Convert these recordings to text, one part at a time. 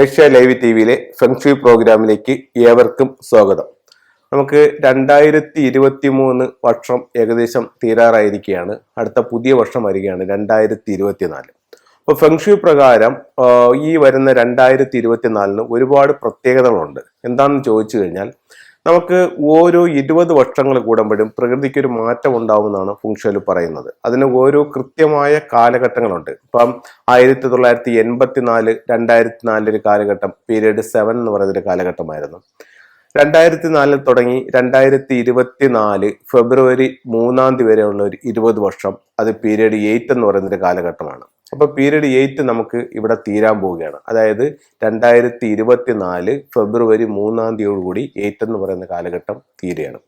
Asia live T വിയിലെ feng shui പ്രോഗ്രാമിലേക്ക് ഏവർക്കും സ്വാഗതം. നമുക്ക് രണ്ടായിരത്തി ഇരുപത്തി മൂന്ന് വർഷം ഏകദേശം തീരാറായിരിക്കുകയാണ്. അടുത്ത പുതിയ വർഷം വരികയാണ് രണ്ടായിരത്തി ഇരുപത്തിനാല് അപ്പോൾ ഫെങ്ഷി പ്രകാരം ഈ വരുന്ന രണ്ടായിരത്തി ഇരുപത്തിനാലിന് ഒരുപാട് പ്രത്യേകതകളുണ്ട്. എന്താണെന്ന് ചോദിച്ചു കഴിഞ്ഞാൽ നമുക്ക് ഓരോ ഇരുപത് വർഷങ്ങൾ കൂടുമ്പോഴും പ്രകൃതിക്ക് ഒരു മാറ്റം ഉണ്ടാവുമെന്നാണ് ഫുങ്ഷയിൽ പറയുന്നത്. അതിന് ഓരോ കൃത്യമായ കാലഘട്ടങ്ങളുണ്ട്. ഇപ്പം ആയിരത്തി തൊള്ളായിരത്തി എൺപത്തി നാല് രണ്ടായിരത്തി നാലിലൊരു കാലഘട്ടം പീരീഡ് സെവൻ എന്ന് പറയുന്നൊരു കാലഘട്ടമായിരുന്നു. രണ്ടായിരത്തി നാലിൽ തുടങ്ങി രണ്ടായിരത്തി ഇരുപത്തി നാല് ഫെബ്രുവരി മൂന്നാം തീയതി വരെയുള്ള ഒരു ഇരുപത് വർഷം അത് പീരീഡ് എയ്റ്റ് എന്ന് പറയുന്നൊരു കാലഘട്ടമാണ്. അപ്പൊ പീരീഡ് എയ്റ്റ് നമുക്ക് ഇവിടെ തീരാൻ പോവുകയാണ്. അതായത് രണ്ടായിരത്തി ഇരുപത്തി നാല് ഫെബ്രുവരി മൂന്നാം തീയതിയോടുകൂടി എയ്റ്റ് എന്ന് പറയുന്ന കാലഘട്ടം തീരുകയാണ്.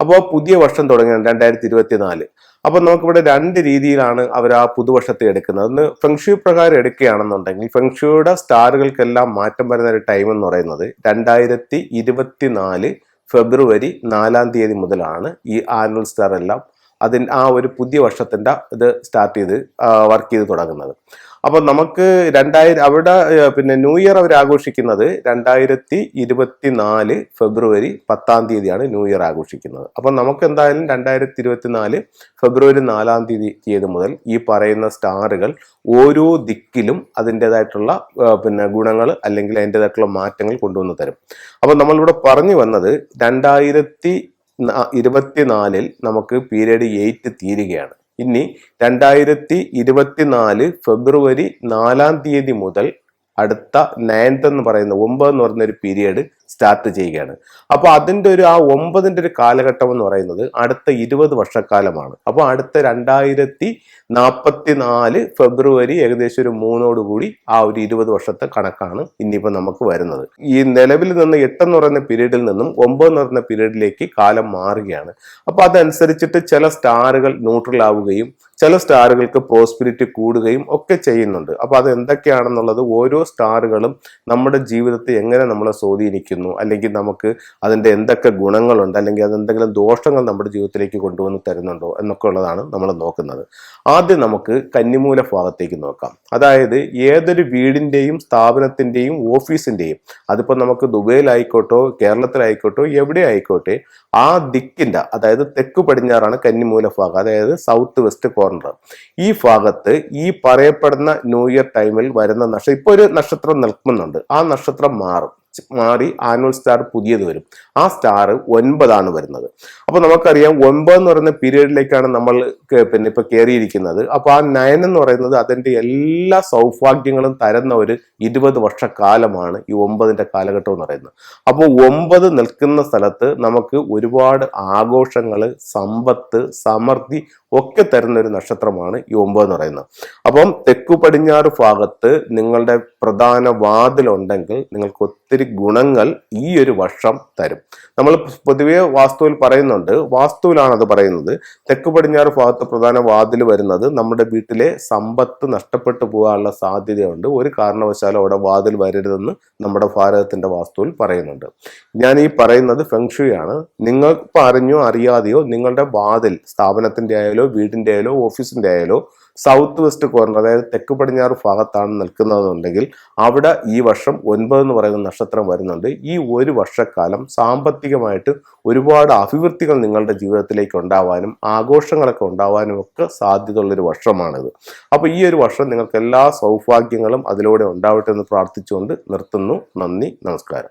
അപ്പോൾ പുതിയ വർഷം തുടങ്ങിയാണ് രണ്ടായിരത്തി ഇരുപത്തി നാല് അപ്പൊ നമുക്കിവിടെ രണ്ട് രീതിയിലാണ് അവർ ആ പുതുവർഷത്തെ എടുക്കുന്നത്. ഒന്ന് ഫെങ്ഷു പ്രകാരം എടുക്കുകയാണെന്നുണ്ടെങ്കിൽ ഫെങ്ഷുയുടെ സ്റ്റാറുകൾക്കെല്ലാം മാറ്റം വരുന്ന ഒരു ടൈം എന്ന് പറയുന്നത് രണ്ടായിരത്തി ഇരുപത്തി നാല് ഫെബ്രുവരി നാലാം തീയതി മുതലാണ് ഈ ആനുവൽ സ്റ്റാർ എല്ലാം അതിൻ ആ ഒരു പുതിയ വർഷത്തിന്റെ ഇത് സ്റ്റാർട്ട് ചെയ്ത് വർക്ക് ചെയ്ത് തുടങ്ങുന്നത്. അപ്പോൾ നമുക്ക് രണ്ടായിരം അവിടെ പിന്നെ ന്യൂ ഇയർ അവർ ആഘോഷിക്കുന്നത് രണ്ടായിരത്തി ഇരുപത്തി നാല് ഫെബ്രുവരി പത്താം തീയതിയാണ് ന്യൂ ഇയർ ആഘോഷിക്കുന്നത്. അപ്പോൾ നമുക്ക് എന്തായാലും രണ്ടായിരത്തി ഇരുപത്തി നാല് ഫെബ്രുവരി നാലാം തീയതി തീയതി മുതൽ ഈ പറയുന്ന സ്റ്റാറുകൾ ഓരോ ദിക്കിലും അതിന്റെതായിട്ടുള്ള പിന്നെ ഗുണങ്ങൾ അല്ലെങ്കിൽ അതിന്റെതായിട്ടുള്ള മാറ്റങ്ങൾ കൊണ്ടുവന്ന് തരും. അപ്പോൾ നമ്മളിവിടെ പറഞ്ഞു വന്നത് രണ്ടായിരത്തി ഇരുപത്തിനാലിൽ നമുക്ക് പീരീഡ് എയ്റ്റ് തീരുകയാണ്. ഇനി രണ്ടായിരത്തി ഇരുപത്തിനാല് ഫെബ്രുവരി നാലാം തീയതി മുതൽ അടുത്ത നയൻത്ത് എന്ന് പറയുന്ന ഒമ്പത് എന്ന് പറയുന്ന ഒരു പീരീഡ് സ്റ്റാർട്ട് ചെയ്യുകയാണ്. അപ്പോൾ അതിന്റെ ഒരു ആ ഒമ്പതിന്റെ ഒരു കാലഘട്ടം എന്ന് പറയുന്നത് അടുത്ത ഇരുപത് വർഷക്കാലമാണ്. അപ്പോൾ അടുത്ത രണ്ടായിരത്തി നാൽപ്പത്തി നാല് ഫെബ്രുവരി ഏകദേശം ഒരു മൂന്നോട് കൂടി ആ ഒരു ഇരുപത് വർഷത്തെ കണക്കാണ് ഇനിയിപ്പോൾ നമുക്ക് വരുന്നത്. ഈ നിലവിൽ നിന്ന് എട്ടെന്ന് പറയുന്ന പീരീഡിൽ നിന്നും ഒമ്പത് എന്ന് പറയുന്ന പീരീഡിലേക്ക് കാലം മാറുകയാണ്. അപ്പോൾ അതനുസരിച്ചിട്ട് ചില സ്റ്റാറുകൾ ന്യൂട്രൽ ആവുകയും ചില സ്റ്റാറുകൾക്ക് പ്രോസ്പിരിറ്റി കൂടുകയും ഒക്കെ ചെയ്യുന്നുണ്ട്. അപ്പോൾ അത് എന്തൊക്കെയാണെന്നുള്ളത് ഓരോ സ്റ്റാറുകളും നമ്മുടെ ജീവിതത്തെ എങ്ങനെ നമ്മളെ സ്വാധീനിക്കുന്നു അല്ലെങ്കിൽ നമുക്ക് അതിന്റെ എന്തൊക്കെ ഗുണങ്ങളുണ്ട് അല്ലെങ്കിൽ അതെന്തെങ്കിലും ദോഷങ്ങൾ നമ്മുടെ ജീവിതത്തിലേക്ക് കൊണ്ടുവന്ന് തരുന്നുണ്ടോ എന്നൊക്കെ ഉള്ളതാണ് നമ്മൾ നോക്കുന്നത്. ആദ്യം നമുക്ക് കന്നിമൂല ഭാഗത്തേക്ക് നോക്കാം. അതായത് ഏതൊരു വീടിന്റെയും സ്ഥാപനത്തിന്റെയും ഓഫീസിന്റെയും അതിപ്പോൾ നമുക്ക് ദുബൈയിലായിക്കോട്ടോ കേരളത്തിലായിക്കോട്ടോ എവിടെ ആയിക്കോട്ടെ ആ ദിക്കിന്റെ അതായത് തെക്ക് പടിഞ്ഞാറാണ് കന്നിമൂല ഭാഗം അതായത് സൗത്ത് വെസ്റ്റ് കോർണർ. ഈ ഭാഗത്ത് ഈ പറയപ്പെടുന്ന ന്യൂ ഇയർ ടൈമിൽ വരുന്ന നക്ഷത്രം ഇപ്പോൾ ഒരു നക്ഷത്രം നിൽക്കുന്നുണ്ട്. ആ നക്ഷത്രം മാറും. മാറി ആനുവൽ സ്റ്റാർ പുതിയത് വരും. ആ സ്റ്റാർ ഒൻപതാണ് വരുന്നത്. അപ്പോൾ നമുക്കറിയാം ഒൻപത് എന്ന് പറയുന്ന പീരീഡിലേക്കാണ് നമ്മൾ പിന്നെ ഇപ്പൊ കയറിയിരിക്കുന്നത് അപ്പൊ ആ നയൻ എന്ന് പറയുന്നത് അതിന്റെ എല്ലാ സൗഭാഗ്യങ്ങളും തരുന്ന ഒരു ഇരുപത് വർഷക്കാലമാണ് ഈ ഒമ്പതിന്റെ കാലഘട്ടം എന്ന് പറയുന്നത്. അപ്പോൾ ഒമ്പത് നിൽക്കുന്ന സ്ഥലത്ത് നമുക്ക് ഒരുപാട് ആഘോഷങ്ങൾ സമ്പത്ത് സമൃദ്ധി ഒക്കെ തരുന്ന ഒരു നക്ഷത്രമാണ് ഈ ഒമ്പത് എന്ന് പറയുന്നത്. അപ്പം തെക്കു പടിഞ്ഞാറ് ഭാഗത്ത് നിങ്ങളുടെ പ്രധാന വാതിലുണ്ടെങ്കിൽ നിങ്ങൾക്ക് ഒത്തിരി ഗുണങ്ങൾ ഈ ഒരു വർഷം തരും. നമ്മൾ പൊതുവെ വാസ്തുവിൽ പറയുന്നുണ്ട് വാസ്തുവിലാണ് അത് പറയുന്നത്. തെക്ക് പടിഞ്ഞാറ് ഭാഗത്ത് പ്രധാന വാതിൽ വരുന്നത് നമ്മുടെ വീട്ടിലെ സമ്പത്ത് നഷ്ടപ്പെട്ടു പോകാനുള്ള സാധ്യതയുണ്ട്. ഒരു കാരണവശാലും അവിടെ വാതിൽ വരരുതെന്ന് നമ്മുടെ ഭാരതത്തിന്റെ വാസ്തുവിൽ പറയുന്നുണ്ട്. ഞാൻ ഈ പറയുന്നത് ഫെങ്ഷുയാണ് നിങ്ങൾ ഇപ്പം അറിഞ്ഞോ അറിയാതെയോ നിങ്ങളുടെ വാതിൽ സ്ഥാപനത്തിന്റെ ആയാലോ വീടിന്റെ ആയാലോ ഓഫീസിന്റെ ആയാലോ സൗത്ത് വെസ്റ്റ് കോർണർ അതായത് തെക്ക് പടിഞ്ഞാറ് ഭാഗത്താണ് നിൽക്കുന്നതെന്നുണ്ടെങ്കിൽ അവിടെ ഈ വർഷം ഒൻപത് എന്ന് പറയുന്ന നക്ഷത്രം വരുന്നുണ്ട്. ഈ ഒരു വർഷക്കാലം സാമ്പത്തികമായിട്ട് ഒരുപാട് അഭിവൃദ്ധികൾ നിങ്ങളുടെ ജീവിതത്തിലേക്ക് ഉണ്ടാവാനും ആഘോഷങ്ങളൊക്കെ ഉണ്ടാവാനും ഒക്കെ സാധ്യതയുള്ളൊരു വർഷമാണിത്. അപ്പോൾ ഈ ഒരു വർഷം നിങ്ങൾക്ക് എല്ലാ സൗഭാഗ്യങ്ങളും അതിലൂടെ ഉണ്ടാവട്ടെ എന്ന് പ്രാർത്ഥിച്ചുകൊണ്ട് നിർത്തുന്നു. നന്ദി നമസ്കാരം.